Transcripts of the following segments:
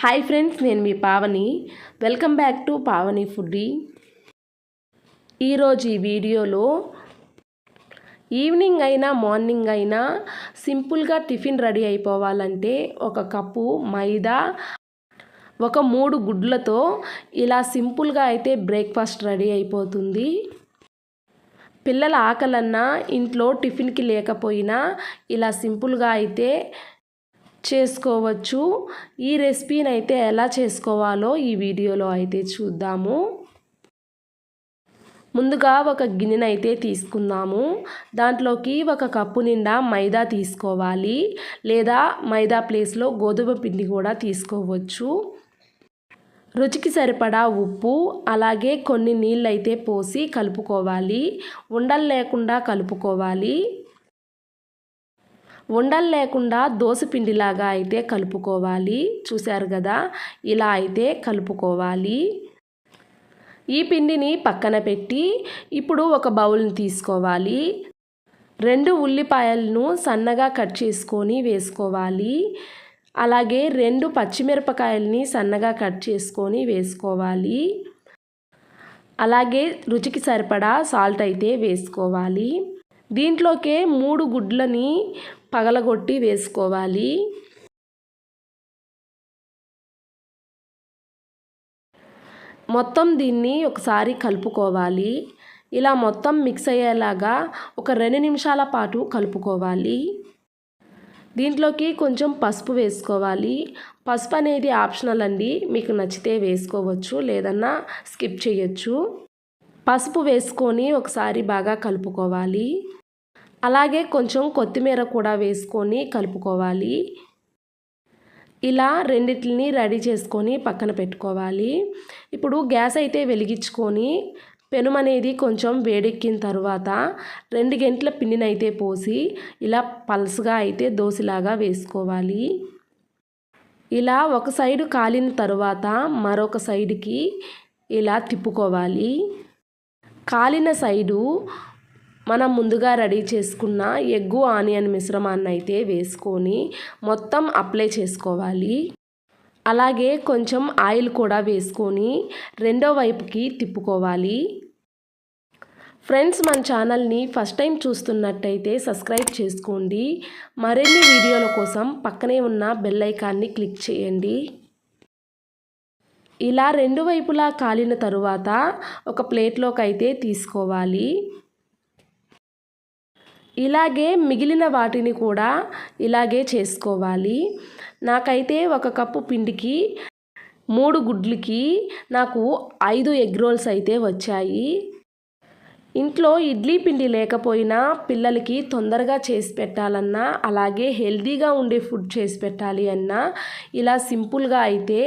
Hi friends నేను మీ Pavani. Welcome back to Pavani foodie. ఈరోజు ఈ వీడియోలో ఈవినింగ్ అయినా మార్నింగ్ అయినా సింపుల్గా టిఫిన్ రెడీ అయిపోవాలంటే ఒక కప్పు మైదా ఒక మూడు గుడ్లతో ఇలా సింపుల్గా అయితే బ్రేక్ఫాస్ట్ రెడీ అయిపోతుంది. పిల్లల ఆకలన్నా ఇంట్లో టిఫిన్కి లేకపోయినా ఇలా సింపుల్గా అయితే చేసుకోవచ్చు. ఈ రెసిపీని అయితే ఎలా చేసుకోవాలో ఈ వీడియోలో అయితే చూద్దాము. ముందుగా ఒక గిన్నెనైతే తీసుకుందాము. దాంట్లోకి ఒక కప్పు నిండా మైదా తీసుకోవాలి. లేదా మైదా ప్లేస్లో గోధుమ పిండి కూడా తీసుకోవచ్చు. రుచికి సరిపడా ఉప్పు అలాగే కొన్ని నీళ్ళు అయితే పోసి కలుపుకోవాలి. ఉండలు లేకుండా కలుపుకోవాలి. ఉండలు లేకుండా పిండిలాగా అయితే కలుపుకోవాలి. చూశారు కదా? ఇలా అయితే కలుపుకోవాలి. ఈ పిండిని పక్కన పెట్టి ఇప్పుడు ఒక బౌల్ని తీసుకోవాలి. రెండు ఉల్లిపాయలను సన్నగా కట్ చేసుకొని వేసుకోవాలి. అలాగే రెండు పచ్చిమిరపకాయలని సన్నగా కట్ చేసుకొని వేసుకోవాలి. అలాగే రుచికి సరిపడా సాల్ట్ అయితే వేసుకోవాలి. దీంట్లోకే మూడు గుడ్లని పగలగొట్టి వేసుకోవాలి. మొత్తం దీన్ని ఒకసారి కలుపుకోవాలి. ఇలా మొత్తం మిక్స్ అయ్యేలాగా ఒక రెండు నిమిషాల పాటు కలుపుకోవాలి. దీంట్లోకి కొంచెం పసుపు వేసుకోవాలి. పసుపు అనేది ఆప్షనల్ అండి. మీకు నచ్చితే వేసుకోవచ్చు లేదన్నా స్కిప్ చేయొచ్చు. పసుపు వేసుకొని ఒకసారి బాగా కలుపుకోవాలి. అలాగే కొంచెం కొత్తిమీర కూడా వేసుకొని కలుపుకోవాలి. ఇలా రెండిటిని రెడీ చేసుకొని పక్కన పెట్టుకోవాలి. ఇప్పుడు గ్యాస్ అయితే వెలిగించుకొని పెనుమనేది కొంచెం వేడెక్కిన తర్వాత రెండు గంటల పిండినైతే పోసి ఇలా పల్స్గా అయితే దోశలాగా వేసుకోవాలి. ఇలా ఒక సైడు కాలిన తర్వాత మరొక సైడ్కి ఇలా తిప్పుకోవాలి. కాలిన సైడు మనం ముందుగా రెడీ చేసుకున్న ఎగ్గు ఆనియన్ మిశ్రమాన్ని అయితే వేసుకొని మొత్తం అప్లై చేసుకోవాలి. అలాగే కొంచెం ఆయిల్ కూడా వేసుకొని రెండో వైపుకి తిప్పుకోవాలి. ఫ్రెండ్స్ మన ఛానల్ని ఫస్ట్ టైం చూస్తున్నట్టయితే సబ్స్క్రైబ్ చేసుకోండి. మరిన్ని వీడియోల కోసం పక్కనే ఉన్న బెల్ ఐకాన్ని క్లిక్ చేయండి. ఇలా రెండు వైపులా కాలిన తరువాత ఒక ప్లేట్లోకి అయితే తీసుకోవాలి. ఇలాగే మిగిలిన వాటిని కూడా ఇలాగే చేసుకోవాలి. నాకైతే ఒక కప్పు పిండికి మూడు గుడ్లకి నాకు ఐదు ఎగ్ రోల్స్ అయితే వచ్చాయి. ఇంట్లో ఇడ్లీ పిండి లేకపోయినా పిల్లలకి తొందరగా చేసి పెట్టాలన్నా అలాగే హెల్తీగా ఉండే ఫుడ్ చేసి పెట్టాలి అన్నా ఇలా సింపుల్గా అయితే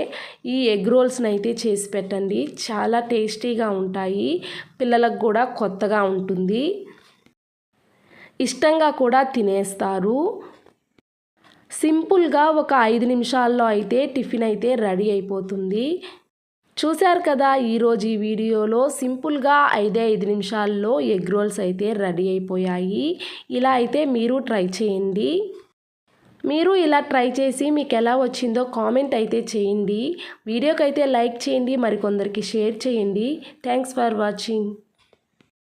ఈ ఎగ్ రోల్స్ని అయితే చేసి పెట్టండి. చాలా టేస్టీగా ఉంటాయి. పిల్లలకు కూడా కొత్తగా ఉంటుంది. ఇష్టంగా కూడా తినేస్తారు. సింపుల్గా ఒక ఐదు నిమిషాల్లో అయితే టిఫిన్ అయితే రెడీ అయిపోతుంది. చూశారు కదా ఈరోజు ఈ వీడియోలో సింపుల్గా ఐదే ఐదు నిమిషాల్లో ఎగ్ రోల్స్ అయితే రెడీ అయిపోయాయి. ఇలా అయితే మీరు ట్రై చేయండి. మీరు ఇలా ట్రై చేసి మీకు ఎలా వచ్చిందో కామెంట్ అయితే చేయండి. వీడియోకి అయితే లైక్ చేయండి మరికొందరికి షేర్ చేయండి. Thanks for watching.